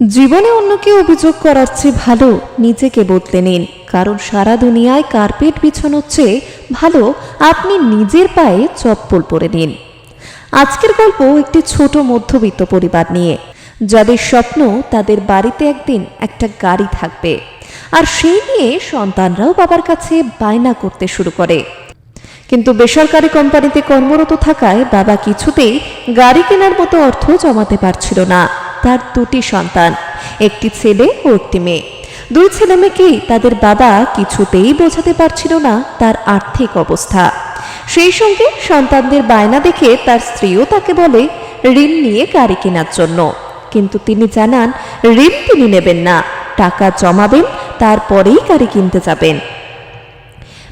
জীবনে অন্যকে অভিযোগ করার চেয়ে ভালো নিজেকে বদলে নিন। কারণ সারা দুনিয়ায় কার্পেট বিছানোর চেয়ে ভালো আপনি নিজের পায়ে চপ্পল পরে নিন। আজকের গল্প একটি ছোট মধ্যবিত্ত পরিবার নিয়ে। যাদের স্বপ্ন তাদের বাড়িতে একদিন একটা গাড়ি থাকবে। আর সেই নিয়ে সন্তানরাও বাবার কাছে বায়না করতে শুরু করে। কিন্তু বেসরকারি কোম্পানিতে কর্মরত থাকায় বাবা কিছুতেই গাড়ি কেনার মতো অর্থ জমাতে পারছিল না। তার দুটি সন্তান, একটি ছেলে ও একটি মেয়ে। দুই ছেলে মেয়েকেই তাদের বাবা কিছুতেই বোঝাতে পারছিল না তার আর্থিক অবস্থা। সেই সঙ্গে সন্তানদের বায়না দেখে তার স্ত্রীও তাকে বলে, ঋণ নিয়ে গাড়ি কেনার জন্য। কিন্তু তিনি জানান, ঋণ তিনি নেবেন না। টাকা জমাবেন, তারপরেই গাড়ি কিনতে যাবেন।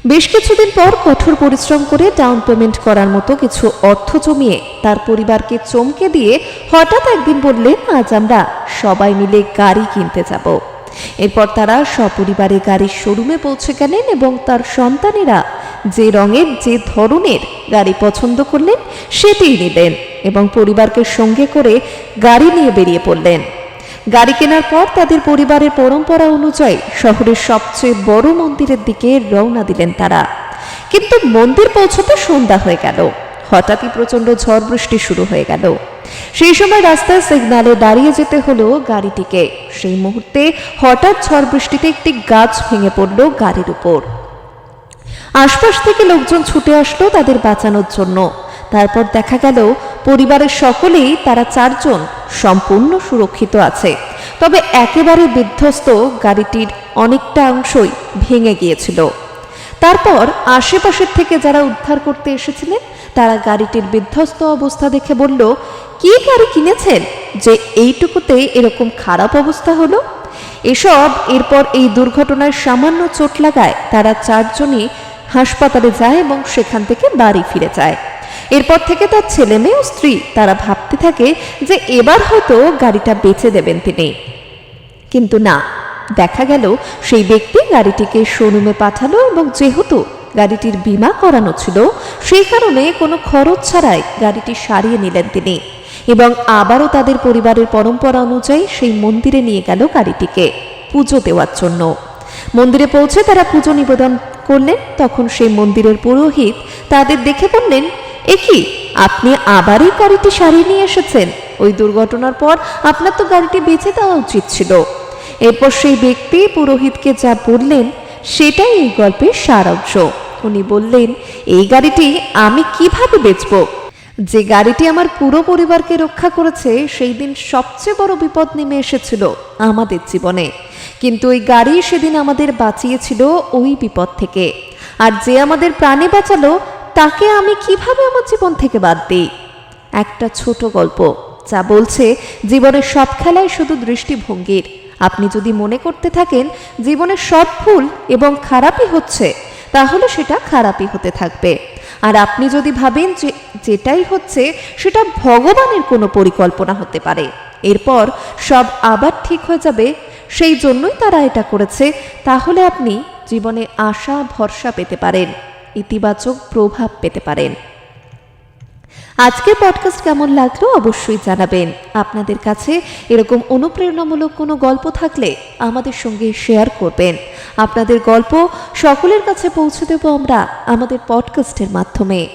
বেশ কিছুদিন পর কঠোর পরিশ্রম করে ডাউন পেমেন্ট করার মতো কিছু অর্থ জমিয়ে তার পরিবারকে চমকে দিয়ে হঠাৎ একদিন বললেন, আজ আমরা সবাই মিলে গাড়ি কিনতে যাব। এরপর তারা সপরিবারে গাড়ির শোরুমে পৌঁছে গেলেন এবং তার সন্তানেরা যে রঙের, যে ধরনের গাড়ি পছন্দ করলেন, সেটিই নিলেন এবং পরিবারকে সঙ্গে করে গাড়ি নিয়ে বেরিয়ে পড়লেন। গাড়ি কেনার পর তাদের পরিবারের পরম্পরা অনুযায়ী শহরের সবচেয়ে বড় মন্দিরের দিকে রওনা দিলেন তারা। কিন্তু মন্দির পৌঁছতে সন্ধ্যা হয়ে গেল। হঠাৎই প্রচণ্ড ঝড় বৃষ্টি শুরু হয়ে গেল। সেই সময় রাস্তায় সিগনালে দাঁড়িয়ে যেতে হলো গাড়িটিকে। সেই মুহূর্তে হঠাৎ ঝড় বৃষ্টিতে একটি গাছ ভেঙে পড়ল গাড়ির উপর। আশপাশ থেকে লোকজন ছুটে আসলো তাদের বাঁচানোর জন্য। তারপর দেখা গেল, পরিবারের সকলেই তারা চারজন সম্পূর্ণ সুরক্ষিত আছে। তবে একেবারে বিধ্বস্ত গাড়িটির অনেকটা অংশই ভেঙে গিয়েছিল। তারপর আশেপাশের থেকে যারা উদ্ধার করতে এসেছিলেন, তারা গাড়িটির বিধ্বস্ত অবস্থা দেখে বলল, কি গাড়ি কিনেছেন? যে এইটুকুতে এরকম খারাপ অবস্থা হলো? এসব এরপর এই দুর্ঘটনায় সামান্য চোট লাগায় তারা চারজনই হাসপাতালে যায় এবং সেখান থেকে বাড়ি ফিরে যায়। এরপর থেকে তার ছেলে মেয়ে ও স্ত্রী তারা ভাবতে থাকে যে এবার হয়তো গাড়িটা বেচে দেবেন তিনি। কিন্তু না, দেখা গেল সেই ব্যক্তি গাড়িটিকে শোরুমে পাঠালো এবং যেহেতু গাড়িটির বীমা করানো ছিল, সেই কারণে কোনো খরচ ছাড়াই গাড়িটি সারিয়ে নিলেন তিনি এবং আবারও তাদের পরিবারের পরম্পরা অনুযায়ী সেই মন্দিরে নিয়ে গেল গাড়িটিকে পুজো দেওয়ার জন্য। মন্দিরে পৌঁছে তারা পুজো নিবেদন করলেন, তখন সেই মন্দিরের পুরোহিত তাদের দেখে বললেন এ কি আপনি আবার এই গাড়িটি সারিয়ে নিয়ে এসেছেন। ওই দুর্ঘটনার পর আপনার তো গাড়িটি বেঁচে দেওয়া উচিত ছিল। এরপর সেই ব্যক্তি পুরোহিতকে যা বললেন, সেটাই এই গল্পের সারাংশ উনি বললেন, এই গাড়িটি আমি কীভাবে বেচব? যে গাড়িটি আমার পুরো পরিবারকে রক্ষা করেছে, সেই দিন সবচেয়ে বড় বিপদ নেমে এসেছিল আমাদের জীবনে। কিন্তু ওই গাড়ি সেদিন আমাদের বাঁচিয়েছিল ওই বিপদ থেকে। আর যে আমাদের প্রাণে বাঁচালো, তাকে আমি কীভাবে আমার জীবন থেকে বাদ দিই? একটা ছোট গল্প, যা বলছে, জীবনের সব খেলায় শুধু দৃষ্টিভঙ্গির। আপনি যদি মনে করতে থাকেন, জীবনের সব ভুল এবং খারাপই হচ্ছে, তাহলে সেটা খারাপই হতে থাকবে। আর আপনি যদি ভাবেন যে যেটাই হচ্ছে, সেটা ভগবানের কোনো পরিকল্পনা হতে পারে। এরপর সব আবার ঠিক হয়ে যাবে সেই জন্যই তারা এটা করেছে। তাহলে আপনি জীবনে আশা, ভরসা পেতে পারেন, ইতিবাচক প্রভাব পেতে পারেন। আজকের পডকাস্ট কেমন লাগল অবশ্যই জানাবেন। আপনাদের কাছে এরকম অনুপ্রেরণামূলক কোনো গল্প থাকলে আমাদের সঙ্গে শেয়ার করবেন। আপনাদের গল্প সকলের কাছে পৌঁছে দেব আমরা আমাদের পডকাস্টের মাধ্যমে।